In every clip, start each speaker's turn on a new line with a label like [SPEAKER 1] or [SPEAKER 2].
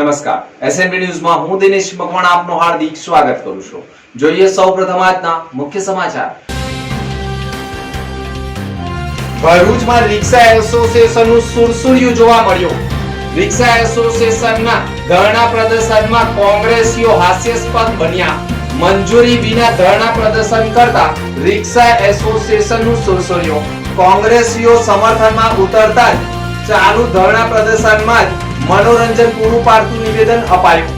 [SPEAKER 1] નમસ્કાર. એસએનબી ન્યૂઝમાં હું દિનેશ મકવાણા આપનું હાર્દિક સ્વાગત કરું છું. જોઈએ સૌપ્રથમ આજના મુખ્ય સમાચાર. ભરૂચમાં રિક્ષા એસોસિએશનનું સુરસુર્યું જોવા મળ્યું. રિક્ષા એસોસિએશનના ધરણા પ્રદર્શનમાં કોંગ્રેસીઓ હાસ્યાસ્પદ બન્યા. મંજૂરી વિના ધરણા પ્રદર્શન કરતા રિક્ષા એસોસિએશનનું સુરસુર્યું કોંગ્રેસીઓ સમર્થનમાં ઉતરતા જ ચાલુ ધરણા પ્રદર્શનમાં જ મનોરંજન પૂરું પાડતું નિવેદન અપાયું.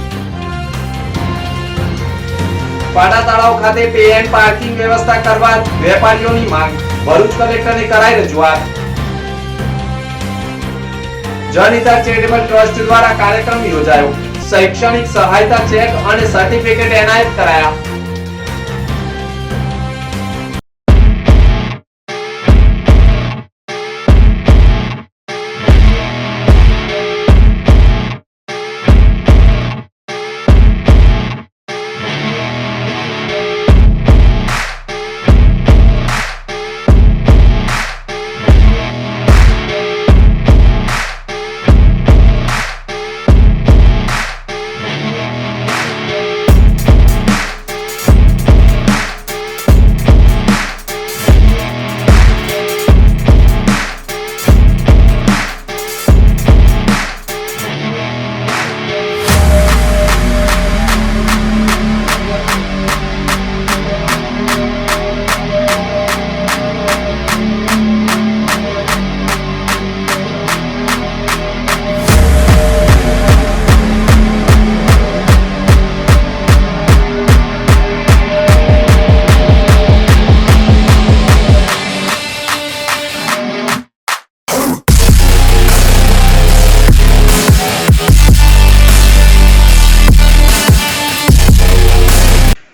[SPEAKER 1] પાડા તળાવ ખાતે પે એન્ડ પાર્કિંગ વ્યવસ્થા કરવા વેપારીઓની માંગ. ભરૂચ કલેક્ટરને કરાઈ રજૂઆત. જનહિતા ચેરિટેબલ ટ્રસ્ટ દ્વારા કાર્યક્રમ યોજાયો. શૈક્ષણિક સહાયતા ચેક અને સર્ટિફિકેટ એનાયત કરાયા.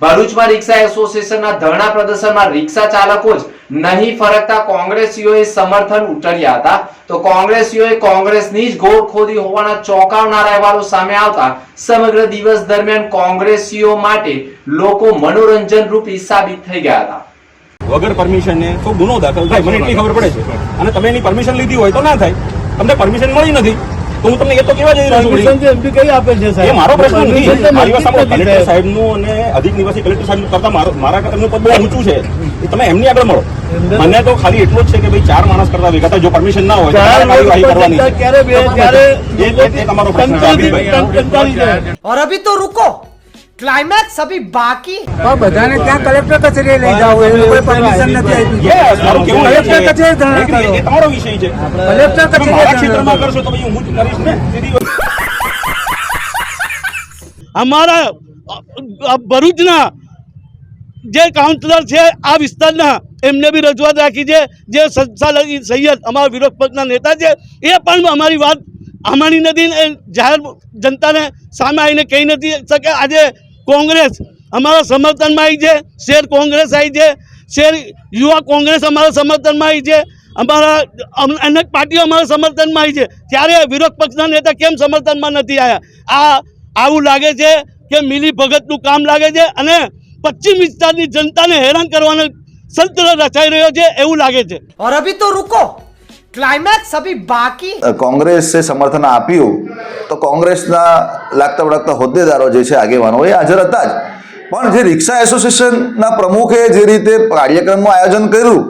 [SPEAKER 1] ભરૂચમાં રિક્ષા એસોસિએશનના ધરણા પ્રદર્શનમાં રિક્ષા ચાલકો જ નહીં ફરકતા કોંગ્રેસીઓએ સમર્થન ઉટર્યા હતા. તો કોંગ્રેસીઓએ કોંગ્રેસની જ ગોળ ખોદી હોવાના ચોંકાવનારા અહેવાલો સામે આવતા સમગ્ર દિવસ દરમિયાન કોંગ્રેસીઓ માટે લોકો મનોરંજન રૂપી સાબિત થઈ ગયા હતા.
[SPEAKER 2] વગર પરમિશન ને તો ગુનો દાખલ થાય. મને એટલી ખબર પડે છે. અને તમે એની પરમિશન લીધી હોય તો ના થાય. તમને પરમિશન મળી નથી. તો હું તમને એ તો કેવા જઈ રહ્યો છું
[SPEAKER 3] પરમિશન જે એમપી કઈ આપેલ છે
[SPEAKER 2] એ
[SPEAKER 3] સાહેબ
[SPEAKER 2] મારો પ્રશ્ન નથી
[SPEAKER 3] પરમિશન
[SPEAKER 2] મારી વાત સાંભળો
[SPEAKER 3] નથી
[SPEAKER 2] કલેક્ટર
[SPEAKER 3] સાહેબ.
[SPEAKER 2] સાહેબનું અને અધિક નિવાસી કલેક્ટર સાહેબ કરતા મારો મારા કરતા એમનું પદ બહુ ઊંચું છે એ તમે એમની આગળ મળો
[SPEAKER 3] એમને-
[SPEAKER 2] મને તો ખાલી એટલું જ છે કે ભાઈ ચાર માણસ કરતા ભેગા થાય જો પરમિશન ના હોય તો
[SPEAKER 3] ચાર
[SPEAKER 2] તમારે કાર્યવાહી
[SPEAKER 3] લોકો
[SPEAKER 2] કરવાની
[SPEAKER 3] કરતા ક્યારે બે ત્યારે
[SPEAKER 2] એ- એ- એ તમારો પ્રશ્ન છે,
[SPEAKER 3] કંટાળી
[SPEAKER 2] અભિભાઈ.
[SPEAKER 3] કંટાળી જાય
[SPEAKER 4] और अभी तो रुको ક્લાઇમેક્સ અભી
[SPEAKER 5] બાકી બધાને ત્યાં કલેક્ટર કચેરી લઈ જાવ એ લોકોએ પરમિશન નથી આપી
[SPEAKER 2] યસ તમારો વિષય છે.
[SPEAKER 5] કલેક્ટર કચેરી
[SPEAKER 2] ક્ષેત્રમાં કરશો તો હું કરીશ ને?
[SPEAKER 6] અમારા ભરૂચના જે કાઉન્સિલર છે આ વિસ્તારના એમને બી રજૂઆત રાખી છે. જે સંચાલક સૈયદ અમારા વિરોધ પક્ષના નેતા છે એ પણ અમારી વાત અમારી નથી જાહેર જનતાને સામે આવીને કહી નથી શકે. આજે કોંગ્રેસ અમારા સમર્થનમાં આવી છે, શેર કોંગ્રેસ આવી છે, શેર યુવા કોંગ્રેસ અમારા સમર્થનમાં આવી છે, અમારા અનેક પાર્ટીઓ અમારા સમર્થનમાં આવી છે. ત્યારે વિરોધ પક્ષના નેતા કેમ સમર્થનમાં નથી આવ્યા? આ આવું લાગે છે કે મિલી ભગતનું કામ લાગે છે અને પશ્ચિમ વિસ્તારની જનતાને હેરાન કરવાનો સંતર રચાઈ રહ્યો છે એવું લાગે છે.
[SPEAKER 4] ક્લાઇમેક્સ અભી બાકી
[SPEAKER 7] કોંગ્રેસે સમર્થન આપ્યું તો કોંગ્રેસના લાગતા વળગતા હોદ્દેદારો જે છે આગેવાનો એ હાજર હતા જ પણ જે રિક્ષા એસોસિએશનના પ્રમુખે જે રીતે કાર્યક્રમનું આયોજન કર્યું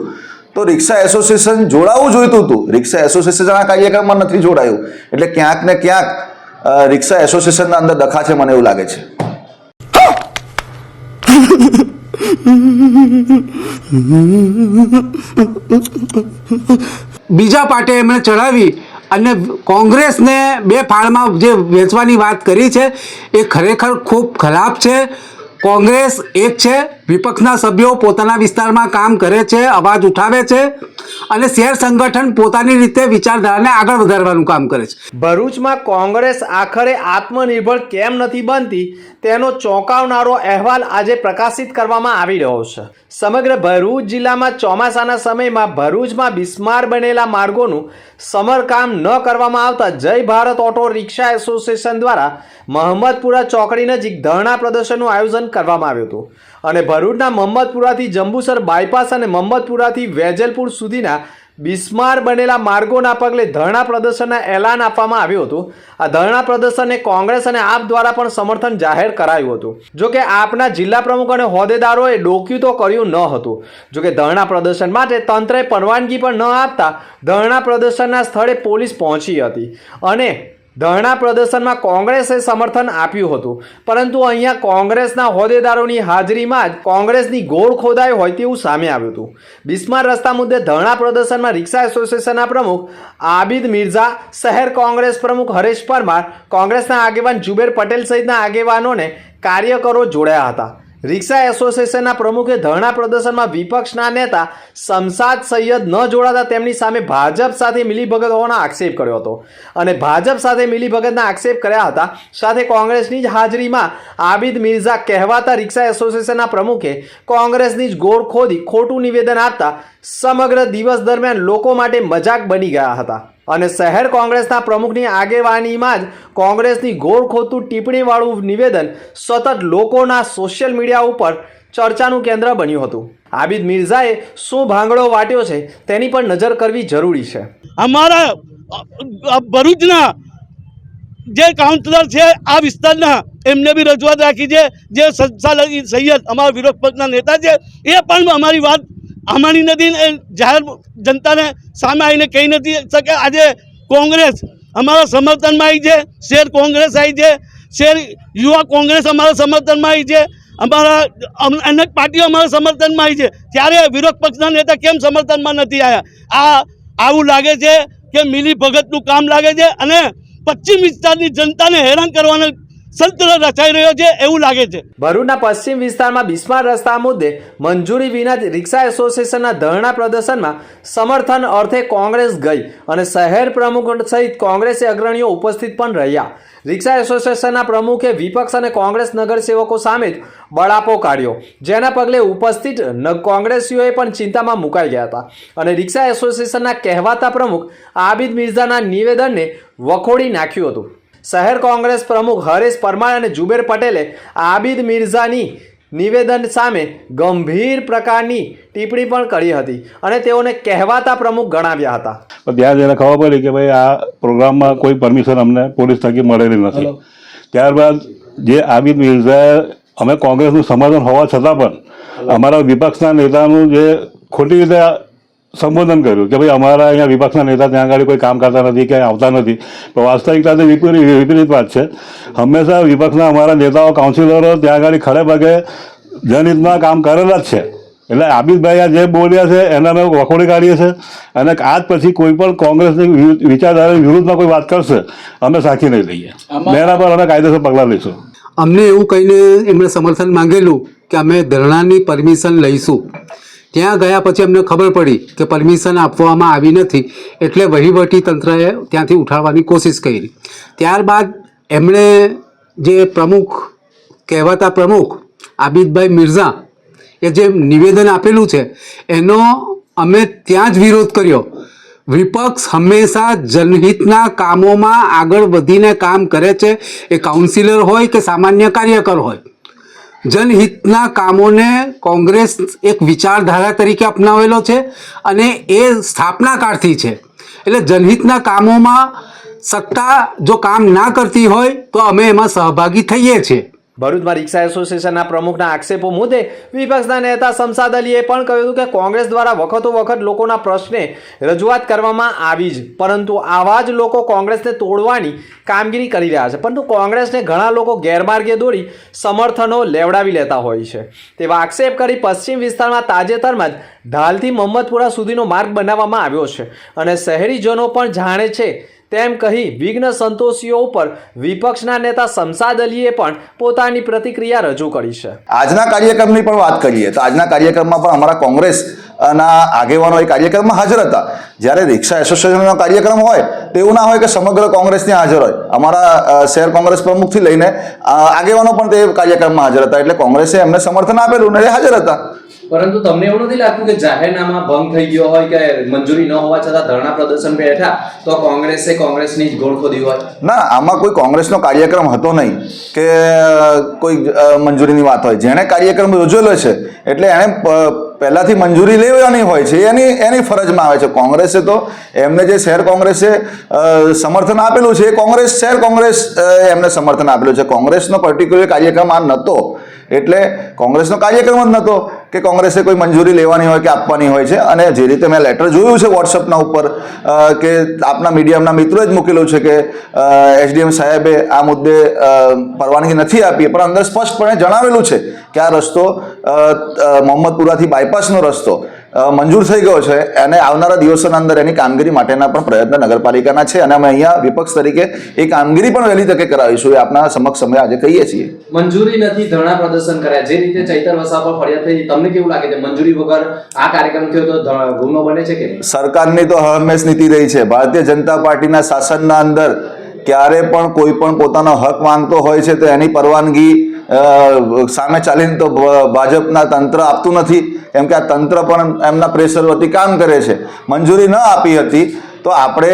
[SPEAKER 7] તો રિક્ષા એસોસિએશન જોડાવું જોઈતું હતું રિક્ષા એસોસિએશન આ કાર્યક્રમમાં નથી જોડાયું એટલે ક્યાંક ને ક્યાંક રિક્ષા એસોસિએશનના અંદર દખા છે મને એવું લાગે છે
[SPEAKER 5] બીજા પાટે એમણે ચડાવી અને કોંગ્રેસને બે ફાળમાં જે વેચવાની વાત કરી છે, એ ખરેખર ખૂબ ખરાબ છે. કોંગ્રેસ એક છે વિપક્ષના સભ્યો પોતાના વિસ્તારમાં કામ કરે છે, અવાજ ઉઠાવે છે અને શેર સંગઠન પોતાની રીતે વિચારધારાને આગળ વધારવાનું કામ કરે છે.
[SPEAKER 4] ભરૂચમાં કોંગ્રેસ આખરે આત્મનિર્ભર કેમ નથી બનતી તેનો ચોંકાવનારો અહેવાલ આજે પ્રકાશિત કરવામાં આવી રહ્યો છે. સમગ્ર ભરૂચ જિલ્લામાં ચોમાસાના સમયમાં ભરૂચમાં બિસ્માર બનેલા માર્ગોનું સમરકામ ન કરવામાં આવતા જય ભારત ઓટો રિક્ષા એસોસિએશન દ્વારા મહમ્મદપુરા ચોકડી નજીક ધરણા પ્રદર્શનનું આયોજન કરવામાં આવ્યું હતું અને ભરૂચના મહમ્મદપુરાથી જંબુસર બાયપાસ અને મહમ્મદપુરાથી વેજલપુર સુધીના બિસ્માર બનેલા માર્ગોના પગલે ધરણા પ્રદર્શનના એલાન આપવામાં આવ્યું હતું. આ ધરણા પ્રદર્શનને કોંગ્રેસ અને આપ દ્વારા પણ સમર્થન જાહેર કરાયું હતું. જો કે આપના જિલ્લા પ્રમુખ અને હોદ્દેદારોએ ડોક્યું તો કર્યું ન હતું. જો કે ધરણા પ્રદર્શન માટે તંત્રએ પરવાનગી પણ ન આપતા ધરણા પ્રદર્શનના સ્થળે પોલીસ પહોંચી હતી. અને ધરણા પ્રદર્શનમાં કોંગ્રેસે સમર્થન આપ્યું હતું. પરંતુ અહીંયા કોંગ્રેસના હોદ્દેદારોની હાજરીમાં જ કોંગ્રેસની ગોળ ખોદાઈ હોય તેવું સામે આવ્યું હતું. બિસ્માર રસ્તા મુદ્દે ધરણા પ્રદર્શનમાં રિક્ષા એસોસિએશનના પ્રમુખ આબિદ મિર્ઝા, શહેર કોંગ્રેસ પ્રમુખ હરેશ પરમાર, કોંગ્રેસના આગેવાન જુબેર પટેલ સહિતના આગેવાનોને કાર્યકરો જોડાયા હતા. રિક્ષા એસોસિએશનના પ્રમુખે ધરણા પ્રદર્શનમાં વિપક્ષના નેતા શમસાદ સૈયદ ન જોડાતા તેમની સામે ભાજપ સાથે મિલીભગત હોવાનો આક્ષેપ કર્યો હતો. અને ભાજપ સાથે મિલીભગતના આક્ષેપ કર્યા હતા. સાથે કોંગ્રેસની જ હાજરીમાં આબિદ મિર્ઝા કહેવાતા રિક્ષા એસોસિએશનના પ્રમુખે કોંગ્રેસની જ ગોળ ખોદી ખોટું નિવેદન આપતા સમગ્ર દિવસ દરમિયાન લોકો માટે મજાક બની ગયા હતા. અને શહેર કોંગ્રેસના પ્રમુખની આગેવાનીમાં જ કોંગ્રેસની ગોળ ખોતું ટિપ્પણીવાળું નિવેદન સતત લોકોના સોશિયલ મીડિયા ઉપર ચર્ચાનું કેન્દ્ર બન્યું હતું. આબિદ મિર્ઝાએ શું ભાંગડો વાટ્યો છે તેની પણ નજર કરવી જરૂરી છે.
[SPEAKER 6] અમારા ભરૂચના જે કાઉન્સિલર છે, આ વિસ્તારના, એમને બી રજૂઆત રાખી છે. જે સંસાલ સૈયદ, અમારા વિરોધ પક્ષના નેતા છે, એ પણ અમારી વાત અમારી નથી જાહેર જનતાને સામે આવીને કહી નથી શકે. આજે કોંગ્રેસ અમારા સમર્થનમાં આવી છે, શેર કોંગ્રેસ આવી છે, શેર યુવા કોંગ્રેસ અમારા સમર્થનમાં આવી છે, અમારા અનેક પાર્ટીઓ અમારા સમર્થનમાં આવી છે. ત્યારે વિરોધ પક્ષના નેતા કેમ સમર્થનમાં નથી આવ્યા આ આવું લાગે છે કે મિલી ભગતનું કામ લાગે છે અને પશ્ચિમ વિસ્તારની જનતાને હેરાન કરવાનો સંત્ર રચાઈ રહ્યો છે એવું લાગે છે.
[SPEAKER 4] ભરૂચના પશ્ચિમ વિસ્તારમાં બિસ્માર રસ્તા મુદ્દે મંજૂરી વિના રિક્ષા એસોસિએશનના ધરણા પ્રદર્શનમાં સમર્થન અર્થે કોંગ્રેસ ગઈ અને શહેર પ્રમુખ સહિત કોંગ્રેસી અગ્રણીઓ ઉપસ્થિત પણ રહ્યા. રિક્ષા એસોસિએશનના પ્રમુખે વિપક્ષ અને કોંગ્રેસ નગરસેવકો સામે જ બળાપો કાઢ્યો, જેના પગલે ઉપસ્થિત કોંગ્રેસીઓએ પણ ચિંતામાં મુકાઈ ગયા હતા. અને રિક્ષા એસોસિએશનના કહેવાતા પ્રમુખ આબિદ મિર્ઝાના નિવેદનને વખોડી નાખ્યું હતું. શહેર કોંગ્રેસ પ્રમુખ હરેશ પરમાર અને જુબેર પટેલે આબિદ મિર્ઝાની નિવેદન સામે ગંભીર પ્રકારની ટિપ્પણી પણ કરી હતી અને તેઓને કહેવાતા પ્રમુખ ગણાવ્યા હતા.
[SPEAKER 8] પણ ત્યાં જઈને ખબર પડી કે ભાઈ આ પ્રોગ્રામમાં કોઈ પરમિશન અમને પોલીસ થકી મળેલી નથી. ત્યારબાદ જે આબિદ મિર્ઝાએ અમે કોંગ્રેસનું સમર્થન હોવા છતાં પણ અમારા વિપક્ષના નેતાનું જે ખોટી રીતે સંબોધન કર્યું કે ભાઈ અમારા અહીંયા વિપક્ષના નેતા ત્યાં આગળ કોઈ કામ કરતા નથી ક્યાંય આવતા નથી. પણ વાસ્તવિકતા તે વિપરીત વિપરીત વાત છે. હંમેશા વિપક્ષના અમારા નેતાઓ કાઉન્સિલરો ત્યાં આગળ ખડે પગે જનહિતમાં કામ કરેલા જ છે. એટલે આબિદભાઈ આ જે બોલ્યા છે એના અમે વખોડી કાઢીએ છીએ અને આજ પછી કોઈ પણ કોંગ્રેસની વિચારધારાની વિરુદ્ધમાં કોઈ વાત કરશે અમે સાચી નહીં લઈએ. એના પર અમે કાયદેસર પગલાં લઈશું.
[SPEAKER 5] અમને એવું કહીને એમણે સમર્થન માંગેલું કે અમે ધરણાની પરમિશન લઈશું. ત્યાં ગયા પછી અમને ખબર પડી કે પરમિશન આપવામાં આવી નથી. એટલે વહીવટી તંત્રએ ત્યાંથી ઉઠાડવાની કોશિશ કરી. ત્યારબાદ એમણે જે પ્રમુખ કહેવાતા પ્રમુખ આબિદભાઈ મિર્ઝા, એ જે નિવેદન આપેલું છે, એનો અમે ત્યાં જ વિરોધ કર્યો. વિપક્ષ હંમેશા જનહિતના કામોમાં આગળ વધીને કામ કરે છે. એ કાઉન્સિલર હોય કે સામાન્ય કાર્યકર હોય. જનહિતના કામોને કોંગ્રેસ એક વિચારધારા તરીકે અપનાવેલો છે અને એ સ્થાપનાકારથી છે. એટલે જનહિતના કામોમાં સત્તા જો કામ ના કરતી હોય તો અમે એમાં સહભાગી થઈએ છીએ.
[SPEAKER 4] ભરૂચમાં રિક્ષા એસોસિએશનના પ્રમુખના આક્ષેપો મુદ્દે વિપક્ષના નેતા શમસાદ અલીએ પણ કહ્યું હતું કે કોંગ્રેસ દ્વારા વખતો વખત લોકોના પ્રશ્ને રજૂઆત કરવામાં આવી જ, પરંતુ આવા જ લોકો કોંગ્રેસને તોડવાની કામગીરી કરી રહ્યા છે. પરંતુ કોંગ્રેસને ઘણા લોકો ગેરમાર્ગે દોરી સમર્થનો લેવડાવી લેતા હોય છે. તેવા આક્ષેપ કરી પશ્ચિમ વિસ્તારમાં તાજેતરમાં જ ઢાલથી મોહમ્મદપુરા સુધીનો માર્ગ બનાવવામાં આવ્યો છે. અને શહેરીજનો પણ જાણે છે તેમ કહી વિઘ્ન સંતોષીઓ ઉપર વિપક્ષના નેતા શમસાદ અલીએ પણ પોતાની પ્રતિક્રિયા રજૂ કરી છે.
[SPEAKER 7] આજના કાર્યક્રમની પણ વાત કરીએ તો આજના કાર્યક્રમમાં પણ અમારા કોંગ્રેસ ના આગેવાનો એ કાર્યક્રમમાં હાજર હતા. જ્યારે રિક્ષા એસોસિએશનનો કાર્યક્રમ હોય તો એવું ના હોય કે સમગ્ર કોંગ્રેસ ત્યાં હાજર હોય. અમારા શહેર કોંગ્રેસ પ્રમુખથી લઈને આગેવાનો પણ તે કાર્યક્રમમાં હાજર હતા એટલે કોંગ્રેસે એમને સમર્થન આપેલું ને હાજર હતા.
[SPEAKER 1] પરંતુ તમને એવું નથી લાગતું કે જાહેરનામા ભંગ થઈ ગયો હોય કે મંજૂરી ન હોવા છતાં ધરણા પ્રદર્શન બેઠા તો કોંગ્રેસે કોંગ્રેસની જ ગોળ ખોદી હોય
[SPEAKER 7] ના, આમાં કોઈ કોંગ્રેસનો કાર્યક્રમ હતો નહીં કે કોઈ મંજૂરીની વાત હોય. જેણે કાર્યક્રમ યોજેલો છે, એટલે એણે પહેલાંથી મંજૂરી લેવાની હોય છે. એની એની ફરજમાં આવે છે. કોંગ્રેસે તો એમને જે શહેર કોંગ્રેસે સમર્થન આપેલું છે કોંગ્રેસ શહેર કોંગ્રેસ એમને સમર્થન આપેલું છે. કોંગ્રેસનો પર્ટિક્યુલર કાર્યક્રમ આ નહોતો એટલે કોંગ્રેસનો કાર્યક્રમ જ નહોતો કે કોંગ્રેસે કોઈ મંજૂરી લેવાની હોય કે આપવાની હોય છે. અને જે રીતે મેં લેટર જોયું છે વોટ્સઅપના ઉપર કે આપના મીડિયમના મિત્રોએ જ મૂકેલું છે કે એસડીએમ સાહેબે આ મુદ્દે પરવાનગી નથી આપી. પણ અંદર સ્પષ્ટપણે જણાવેલું છે કે આ રસ્તો મોહમ્મદપુરાથી બાયપાસનો રસ્તો. મંજૂર થઈ ગયો છે અને આવનારા દિવસોના અંદર એની કામગીરી માટેના પણ પ્રયત્ન નગરપાલિકાના છે અને અમે અહીંયા વિપક્ષ તરીકે એ કામગીરી પણ વહેલી તકે કરાવીશું એ આપના સમક્ષ અમે આજે કહીએ છીએ.
[SPEAKER 4] મંજૂરી નથી ધરણા પ્રદર્શન કર્યા. જે રીતે ચૈતર વસા પર ફરિયાદ થઈ તમને કેવું લાગે છે? મંજૂરી વગર આ કાર્યક્રમ થયો તો ગુનો બને છે કે
[SPEAKER 7] સરકારની તો હંમેશ નીતિ રહી છે. ભારતીય જનતા પાર્ટીના શાસનના અંદર ક્યારે પણ કોઈ પણ પોતાનો હક માંગતો હોય છે તો એની પરવાનગી સામે ચાલીને તો ભાજપના તંત્ર આપતું નથી. કેમ કે આ તંત્ર પણ એમના પ્રેશર વતી કામ કરે છે. મંજૂરી ન આપી હતી તો આપણે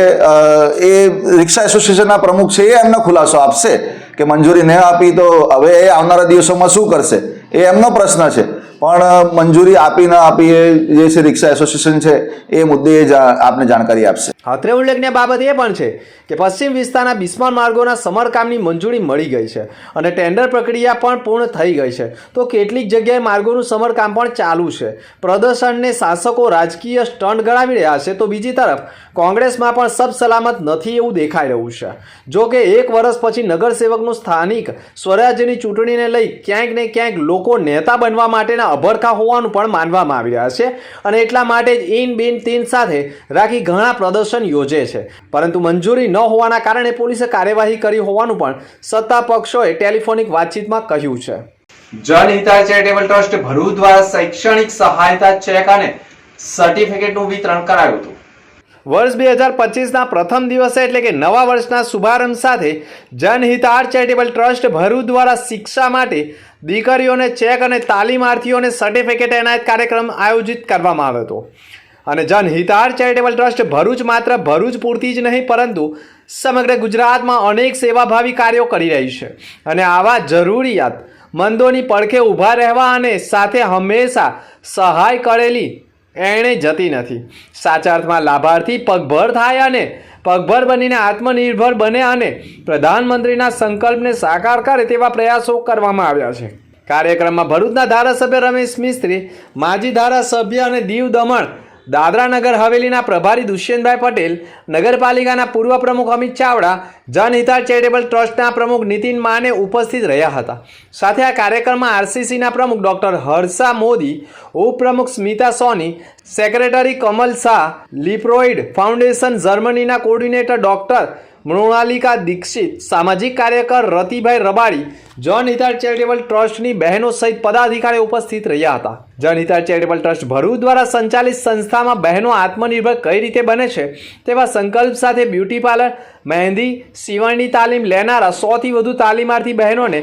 [SPEAKER 7] એ રિક્ષા એસોસિએશનના પ્રમુખ છે એ એમનો ખુલાસો આપશે કે મંજૂરી ન આપી તો હવે એ આવનારા દિવસોમાં શું કરશે? એ એમનો પ્રશ્ન છે. પણ મંજૂરી આપી ન આપી એ જે છે રિક્ષા એસોસિએશન છે, એ મુદ્દે એ આપને જાણકારી આપશે.
[SPEAKER 4] અત્રે ઉલ્લેખનીય બાબત એ પણ છે કે પશ્ચિમ વિસ્તારના બિસ્માર માર્ગોના સમરકામની મંજૂરી મળી ગઈ છે અને ટેન્ડર પ્રક્રિયા પણ પૂર્ણ થઈ ગઈ છે. તો કેટલીક જગ્યાએ માર્ગોનું સમરકામ પણ ચાલુ છે. પ્રદર્શનને શાસકો રાજકીય સ્ટન્ટ ગણાવી રહ્યા છે તો બીજી તરફ કોંગ્રેસમાં પણ સબ સલામત નથી એવું દેખાઈ રહ્યું છે. જો કે એક વર્ષ પછી નગરસેવકનું સ્થાનિક સ્વરાજ્યની ચૂંટણીને લઈ ક્યાંક ને ક્યાંક લોકો નેતા બનવા માટેના અભરખા હોવાનું પણ માનવામાં આવી રહ્યા છે અને એટલા માટે જ ઇન બિન, તીન સાથે રાખી ઘણા પ્રદર્શન યોજે છે. પરંતુ મંજૂરી ન હોવાના કારણે પોલીસે કાર્યવાહી કરી હોવાનું પણ સત્તા પક્ષોએ ટેલિફોનિક વાતચીતમાં કહ્યું છે.
[SPEAKER 1] જનહિતા ચેરિટેબલ ટ્રસ્ટ ભરૂચ દ્વારા શૈક્ષણિક સહાયતા ચેક અને સર્ટિફિકેટનું વિતરણ કરાયું હતું.
[SPEAKER 4] વર્ષ બે હજાર પચીસના પ્રથમ દિવસે એટલે કે નવા વર્ષના શુભારંભ સાથે જનહિતાર ચેરિટેબલ ટ્રસ્ટ ભરૂચ દ્વારા શિક્ષા માટે દીકરીઓને ચેક અને તાલીમાર્થીઓને સર્ટિફિકેટ એનાયત કાર્યક્રમ આયોજિત કરવામાં આવ્યો હતો. અને જનહિતાર ચેરિટેબલ ટ્રસ્ટ ભરૂચ માત્ર ભરૂચ પૂરતી જ નહીં, પરંતુ સમગ્ર ગુજરાતમાં અનેક સેવાભાવી કાર્યો કરી રહી છે. અને આવા જરૂરિયાત મંદોની પડખે ઊભા રહેવા અને સાથે હંમેશા સહાય કરેલી એણે જતી નથી. સાચા અર્થમાં લાભાર્થી પગભર થાય અને પગભર બનીને આત્મનિર્ભર બને અને પ્રધાનમંત્રીના સંકલ્પને સાકાર કરે તેવા પ્રયાસો કરવામાં આવ્યા છે. કાર્યક્રમમાં ભરૂચના ધારાસભ્ય રમેશ મિસ્ત્રી, માજી ધારાસભ્ય અને દીવ દમણ દાદરાનગર હવેલીના પ્રભારી દુષ્યંતભાઈ પટેલ, નગરપાલિકાના પૂર્વ પ્રમુખ અમિત ચાવડા જનહિતા ચેરિટેબલ ટ્રસ્ટના પ્રમુખ નીતિન માને ઉપસ્થિત રહ્યા હતા. સાથે આ કાર્યક્રમમાં આરસીસીના પ્રમુખ ડોક્ટર હર્ષા મોદી, ઉપપ્રમુખ સ્મિતા સોની, સેક્રેટરી કમલ શાહ, લિપ્રોઇડ ફાઉન્ડેશન જર્મનીના કોર્ડિનેટર ડોક્ટર મૃણાલિકા દીક્ષિત, સામાજિક કાર્યકર રતિભાઈ રબાડી જનહિતાર ચેરિટેબલ ટ્રસ્ટની બહેનો સહિત પદાધિકારીઓ ઉપસ્થિત રહ્યા હતા. જનહિતાર ચેરિટેબલ ટ્રસ્ટ ભરૂચ દ્વારા સંચાલિત સંસ્થામાં બહેનો આત્મનિર્ભર કઈ રીતે બને છે તેવા સંકલ્પ સાથે બ્યુટી પાર્લર, મહેંદી સીવણની તાલીમ લેનારા સોથી વધુ તાલીમાર્થી બહેનોને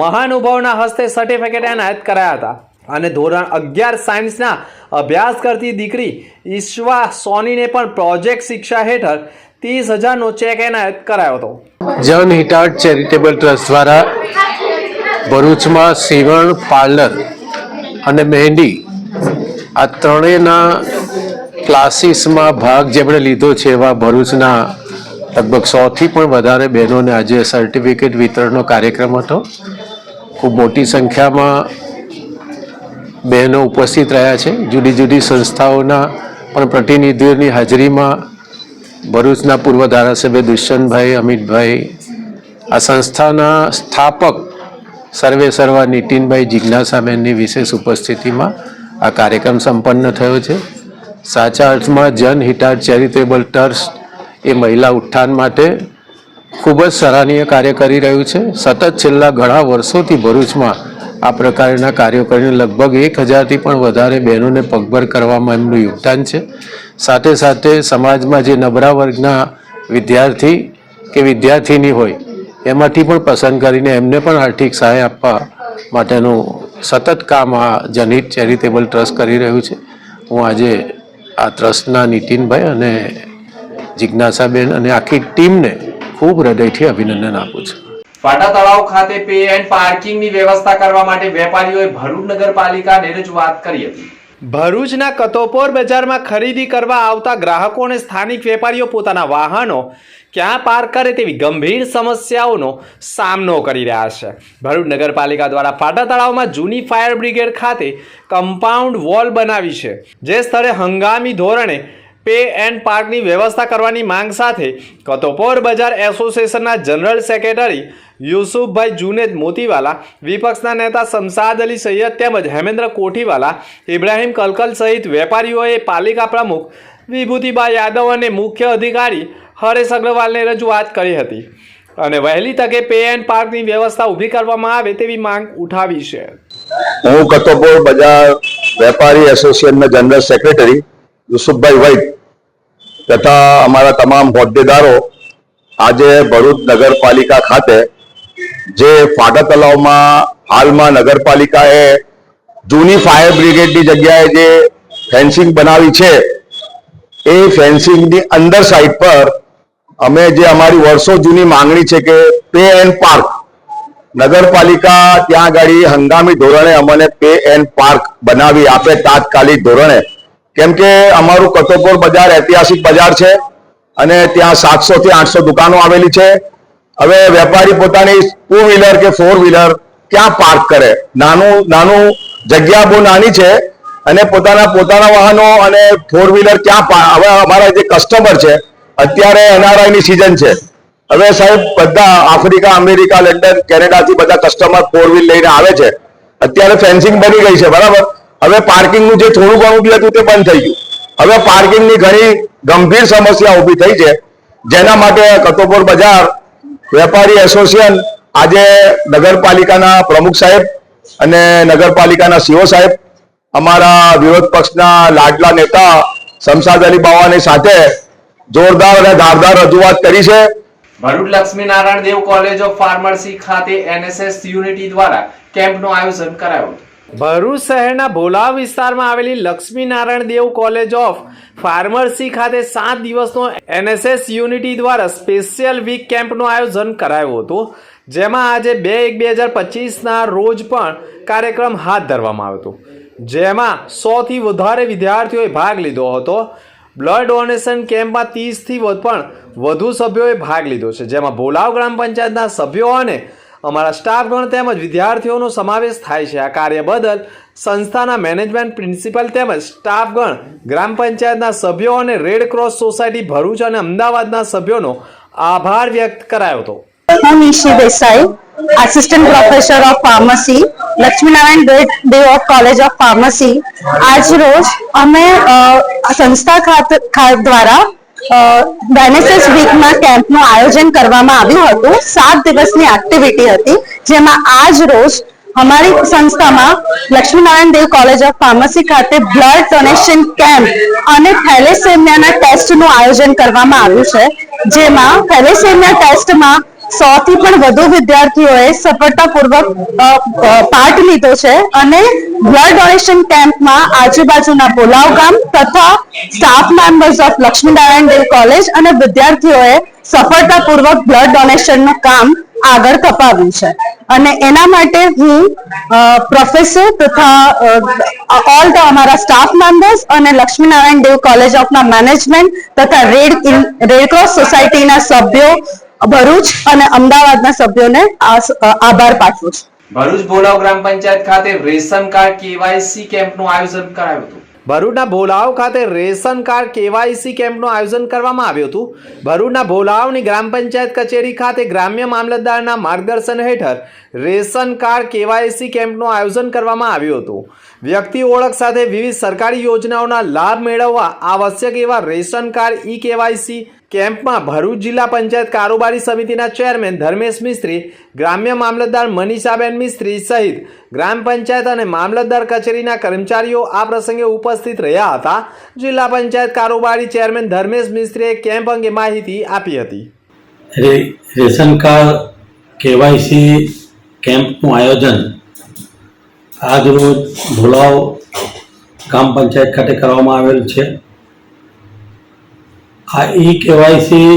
[SPEAKER 4] મહાનુભાવના હસ્તે સર્ટિફિકેટ એનાયત કરાયા હતા. અને ધોરણ અગિયાર સાયન્સના અભ્યાસ કરતી દીકરી ઈશ્વા સોનીને પણ પ્રોજેક્ટ શિક્ષા હેઠળ ત્રીસ હજારનો ચેક એનાયત કરાયો હતો
[SPEAKER 9] જન હિતાર્થ ચેરિટેબલ ટ્રસ્ટ દ્વારા ભરૂચમાં સીવણ પાર્લર અને મહેંદી આ ત્રણેયના ક્લાસીસમાં ભાગ જેમણે લીધો છે એવા ભરૂચના લગભગ સોથી પણ વધારે બહેનોને આજે સર્ટિફિકેટ વિતરણનો કાર્યક્રમ હતો. ખૂબ મોટી સંખ્યામાં બહેનો ઉપસ્થિત રહ્યા છે. જુદી જુદી સંસ્થાઓના પણ પ્રતિનિધિઓની હાજરીમાં ભરૂચના પૂર્વ ધારાસભ્ય દુષ્યંતભાઈ, અમિતભાઈ, આ સંસ્થાના સ્થાપક સર્વે સર્વા નીતિનભાઈ જિજ્ઞાસાબેનની વિશેષ ઉપસ્થિતિમાં આ કાર્યક્રમ સંપન્ન થયો છે. સાચા અર્થમાં જનહિતાર્થ ચેરિટેબલ ટ્રસ્ટ એ મહિલા ઉત્થાન માટે ખૂબ જ સરાહનીય કાર્ય કરી રહ્યું છે. સતત છેલ્લા ઘણા વર્ષોથી ભરૂચમાં આ પ્રકારના કાર્યો કરીને લગભગ એક હજારથી પણ વધારે બહેનોને પગભર કરવામાં એમનું યોગદાન છે. સાથે સાથે સમાજમાં જે નબળા વર્ગના વિદ્યાર્થી કે વિદ્યાર્થીની હોય, એમાંથી પણ પસંદ કરીને એમને પણ આર્થિક સહાય આપવા માટેનું સતત કામ આ જનહિત ચેરિટેબલ ટ્રસ્ટ કરી રહ્યું છે. હું આજે આ ટ્રસ્ટના નીતિનભાઈ અને જિજ્ઞાસાબેન અને આખી ટીમને ખૂબ હૃદયથી અભિનંદન આપું છું.
[SPEAKER 1] પાટા તળાવ ખાતે પે એન્ડ પાર્કિંગની વ્યવસ્થા કરવા માટે વેપારીઓએ ભરૂચ નગરપાલિકાને રજૂઆત કરી હતી.
[SPEAKER 4] ભરૂચના કતોપોર બજારમાં ખરીદી કરવા આવતા ગ્રાહકો અને સ્થાનિક વેપારીઓ પોતાના વાહનો ક્યાં પાર્ક કરે તેવી ગંભીર સમસ્યાઓનો સામનો કરી રહ્યા છે. ભરૂચ નગરપાલિકા દ્વારા પાટા તળાવમાં જૂની ફાયર બ્રિગેડ ખાતે કમ્પાઉન્ડ વોલ બનાવી છે, જે સ્થળે હંગામી ધોરણે પે એન્ડ પાર્કની વ્યવસ્થા કરવાની માંગ સાથે કતોપોર બજાર એસોસિએશનના જનરલ સેક્રેટરી યુસુફભાઈ જુનેદ મોતીવાલા, વિપક્ષના નેતા શમસાદ અલી સૈયદ તેમજ હેમેન્દ્ર કોઠીવાલા, ઇબ્રાહિમ કલકલ સહિત વેપારીઓએ પાલિકા પ્રમુખ વિભૂતિબા યાદવ અને મુખ્ય અધિકારી હરેશ અગ્રવાલને રજૂઆત કરી હતી. અને વહેલી તકે પે એન્ડ પાર્કની વ્યવસ્થા ઊભી કરવામાં આવે તેવી માંગ ઉઠાવી છે.
[SPEAKER 10] હું કતોપોર બજાર વેપારી એસોસિએશનના જનરલ સેક્રેટરી યુસુફભાઈ વૈદ તથા અમારા તમામ હોદ્દેદારો આજે ભરૂચ નગરપાલિકા ખાતે જે ફાટા તલાવમાં હાલમાં નગરપાલિકાએ જૂની ફાયર બ્રિગેડની જગ્યાએ જે ફેન્સિંગ બનાવી છે, એ ફેન્સિંગની અંદર સાઈડ પર અમે જે અમારી વર્ષો જૂની માંગણી છે કે પે એન્ડ પાર્ક નગરપાલિકા ત્યાં આગળ હંગામી ધોરણે અમને પે એન્ડ પાર્ક બનાવી આપે તાત્કાલિક ધોરણે. કેમ કે અમારું કતોપોર બજાર ઐતિહાસિક બજાર છે અને ત્યાં સાતસો થી આઠસો દુકાનો આવેલી છે. હવે વેપારી પોતાની ટુ વ્હીલર કે ફોર વ્હીલર ક્યાં પાર્ક કરે? નાનું નાનું જગ્યા બહુ નાની છે અને પોતાના પોતાના વાહનો અને ફોર વ્હીલર ક્યાં હવે અમારા જે કસ્ટમર છે, અત્યારે એનઆરઆઈ ની સિઝન છે. હવે સાહેબ, બધા આફ્રિકા, અમેરિકા, લંડન, કેનેડાથી બધા કસ્ટમર ફોર વ્હીલ લઈને આવે છે. અત્યારે ફેન્સિંગ બની ગઈ છે, બરાબર? હવે પાર્કિંગનું જે થોડું ઘણું બી હતું તે બંધ થઈ ગયું. હવે પાર્કિંગની ઘણી ગંભીર સમસ્યા ઊભી થઈ છે. જેના માટે કતોપોર બજાર, વેપારી એસોસિએશન, આજે નગરપાલિકાના પ્રમુખ સાહેબ અને નગરપાલિકાના સીઓ સાહેબ, અમારા વિરોધ પક્ષના લાડલા નેતા શમશાદ અલી બાવાની સાથે જોરદાર અને ધારદાર રજૂઆત કરી છે.
[SPEAKER 1] Bharuch Laxminarayan Dev college of pharmacy ખાતે એનએસએસ યુનિટી દ્વારા કેમ્પનું આયોજન કરાયું
[SPEAKER 4] ભરૂચ શહેરના ભોલાવ વિસ્તારમાં આવેલી Laxminarayan Dev college of pharmacy ખાતે સાત દિવસનો એનએસએસ યુનિટી દ્વારા સ્પેશિયલ વીક કેમ્પનું આયોજન કરાયું હતું, જેમાં આજે બે એક બે હજાર પચીસના રોજ પણ કાર્યક્રમ હાથ ધરવામાં આવ્યો હતો. જેમાં સોથી વધારે વિદ્યાર્થીઓએ ભાગ લીધો હતો. બ્લડ ડોનેશન કેમ્પમાં ત્રીસથી પણ વધુ સભ્યોએ ભાગ લીધો છે, જેમાં ભોલાવ ગ્રામ પંચાયતના સભ્યો અને અમારા સ્ટાફગણ તેમજ વિદ્યાર્થીઓનો સમાવેશ થાય છે. આ કાર્ય બદલ સંસ્થાના મેનેજમેન્ટ પ્રિન્સિપલ તેમજ સ્ટાફગણ ગ્રામ પંચાયતના સભ્યો અને રેડ ક્રોસ સોસાયટી ભરૂચ અને અમદાવાદના સભ્યોનો આભાર વ્યક્ત કરાયો હતો.
[SPEAKER 11] હું Nishi Desai assistant professor of pharmacy Laxminarayan Dev- of college of pharmacy આજ રોજ અમે સંસ્થા ખાતે દ્વારા બેનેસેસ વીકમાં કેમ્પનું આયોજન કરવામાં આવ્યું હતું. સાત દિવસની એક્ટિવિટી હતી. જેમાં આજ રોજ અમારી સંસ્થામાં Laxminarayan Dev college of pharmacy ખાતે બ્લડ ડોનેશન કેમ્પ અને થેલેસેમિયાના ટેસ્ટનું આયોજન કરવામાં આવ્યું છે. જેમાં થેલેસેમિયા ટેસ્ટમાં સો થી પણ વધુ વિદ્યાર્થીઓએ સફળતાપૂર્વક પાર્ટ લીધો છે અને બ્લડ ડોનેશન કેમ્પમાં આજુબાજુના બોલાવ ગામ તથા staff members of Laxminarayan Dev college અને વિદ્યાર્થીઓએ સફળતાપૂર્વક બ્લડ ડોનેશનનું કામ આગળ કપાવ્યું છે. અને એના માટે હું પ્રોફેસર તથા ઓલ ધ અમારા સ્ટાફ મેમ્બર્સ અને લક્ષ્મીનારાયણ દેવ કોલેજ ઓફના મેનેજમેન્ટ તથા રેડ રેડ ક્રોસ સોસાયટીના સભ્યો ભરૂચ અને અમદાવાદના સભ્યોને આભાર પાઠવું છું.
[SPEAKER 1] ભરૂચ ભોલાવ ગ્રામ પંચાયત ખાતે રેશન કાર્ડ કેવાયસી કેમ્પનું આયોજન કરાયું હતું.
[SPEAKER 4] ભરૂચના ભોલાવ ખાતે રેશન કાર્ડ કેવાયસી કેમ્પનું આયોજન કરવામાં આવ્યું હતું. ભરૂચના ભોલાવની ગ્રામ પંચાયત કચેરી ખાતે ગ્રામ્ય મામલતદારના માર્ગદર્શન હેઠળ રેશન કાર્ડ કેવાયસી કેમ્પનું આયોજન કરવામાં આવ્યું હતું. વ્યક્તિ ઓળખ સાથે વિવિધ સરકારી યોજનાઓના લાભ મેળવવા આવશ્યક એવા રેશન કાર્ડ ઈ કેવાયસી કેમ્પમાં ભરૂચ જિલ્લા પંચાયત કારોબારી સમિતિના ચેરમેન ધર્મેશ મિસ્ત્રી, ગ્રામ્ય મામલતદાર મનીષાબેન મિસ્ત્રી સહિત ગ્રામ પંચાયત અને મામલતદાર કચેરીના કર્મચારીઓ આ પ્રસંગે ઉપસ્થિત રહ્યા હતા. જિલ્લા પંચાયત કારોબારી ચેરમેન ધર્મેશ મિસ્ત્રીએ કેમ્પ અંગે માહિતી આપી હતી.
[SPEAKER 12] રેશન કાર્ડ, કેવાયસી કેમ્પનું આયોજન આજરોજ ભોલાવ ગ્રામ પંચાયત ખાતે કરવામાં આવેલ છે. આ ઈ કેવાયસી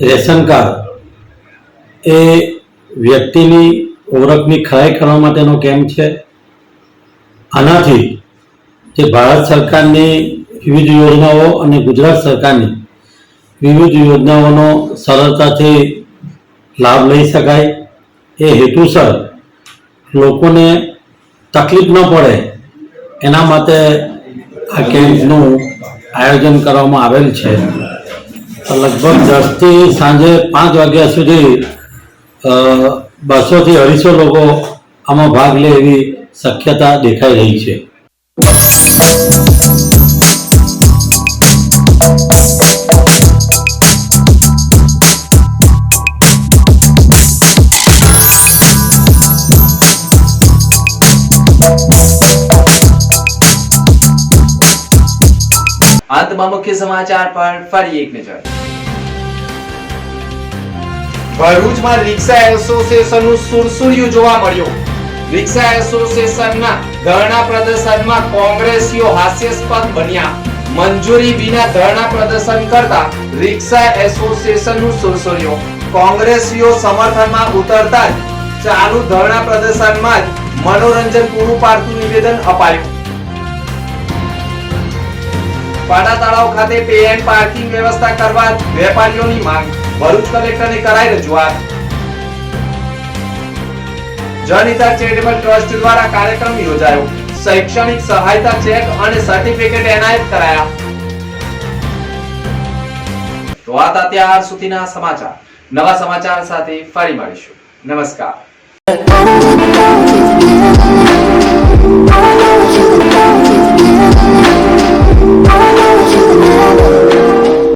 [SPEAKER 12] રેશન કાર્ડ એ વ્યક્તિની ઓળખની ખરાઈ કરવા માટેનો કેમ્પ છે? આનાથી જે ભારત સરકારની વિવિધ યોજનાઓ અને ગુજરાત સરકારની વિવિધ યોજનાઓનો સરળતાથી લાભ લઈ શકાય. એ હેતુસર લોકોને તકલીફ ન પડે. એના માટે આ કેમ્પનું આયોજન કરવામાં આવેલ છે. લગભગ દસથી સાંજે પાંચ વાગ્યા સુધી બસોથી અઢીસો લોકો આમાં ભાગ લે એવી શક્યતા દેખાઈ રહી છે.
[SPEAKER 4] અંતમાં મુખ્ય સમાચાર પર ફરી એક નજર. ભરૂચમાં રિક્ષા એસોસિએશનનું સુરસુર્યું જોવા મળ્યું. રિક્ષા એસોસિએશનના ધરણા પ્રદર્શનમાં કોંગ્રેસીઓ હાસ્યાસ્પદ બન્યા. મંજૂરી વિના ધરણા પ્રદર્શન કરતા રિક્ષા એસોસિએશનનું સુરસુર્યું કોંગ્રેસીઓ સમર્થનમાં ઉતરતા જ ચાલુ ધરણા પ્રદર્શનમાં જ મનોરંજન પૂરું પાડતું નિવેદન અપાયું. પાડા તળાવ ખાતે પે એન્ડ પાર્કિંગ વ્યવસ્થા કરવા વેપારીઓની માંગ. ભરૂચ કલેક્ટરને કરાઈ રજૂઆત. જનહિતા ચેરિટેબલ ટ્રસ્ટ દ્વારા કાર્યક્રમ યોજાયો. શૈક્ષણિક સહાયતા ચેક અને સર્ટિફિકેટ એનાયત કરાયા. તો આ અત્યાર ત્યાર સુધીના સમાચાર. નવા સમાચાર સાથે ફરી મળીશું. નમસ્કાર.